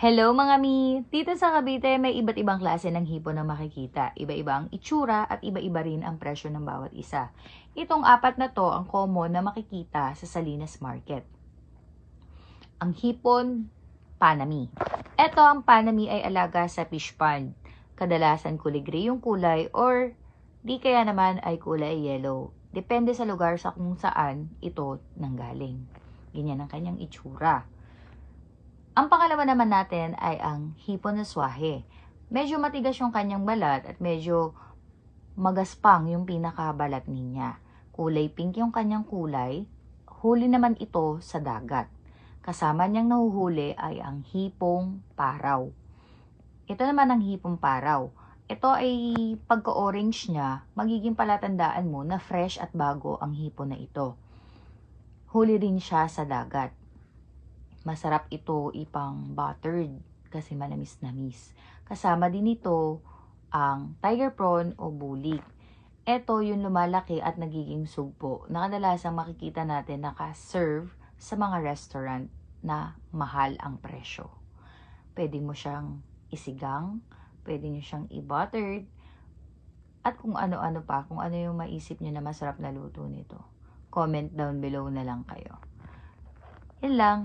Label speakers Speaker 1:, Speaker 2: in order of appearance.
Speaker 1: Hello mga mi! Dito sa Cavite may iba't ibang klase ng hipon na makikita. Iba-iba ang itsura at iba-iba rin ang presyo ng bawat isa. Itong apat na to ang common na makikita sa Salinas Market. Ang hipon, panami. Ito ang panami ay alaga sa fish pond. Kadalasan kulay gray yung kulay or di kaya naman ay kulay yellow. Depende sa lugar sa kung saan ito nanggaling. Ganyan ang kanyang itsura. Ang pangalawa naman natin ay ang hipon na swahe. Medyo matigas yung kanyang balat at medyo magaspang yung pinakabalat niya. Kulay pink yung kanyang kulay. Huli naman ito sa dagat. Kasama niyang nahuhuli ay ang hipong paraw. Ito naman ang hipong paraw. Ito ay pagka-orange niya, magiging palatandaan mo na fresh at bago ang hipon na ito. Huli rin siya sa dagat. Masarap ito ipang buttered kasi manamis-namis. Kasama din ito ang tiger prawn o bulik. Ito yung lumalaki at nagiging sugpo na kadalasang makikita natin naka-serve sa mga restaurant na mahal ang presyo. Pwede mo siyang isigang, pwede nyo siyang i-buttered, at kung ano-ano pa, kung ano yung maisip nyo na masarap na luto nito. Comment down below na lang kayo. Yan lang.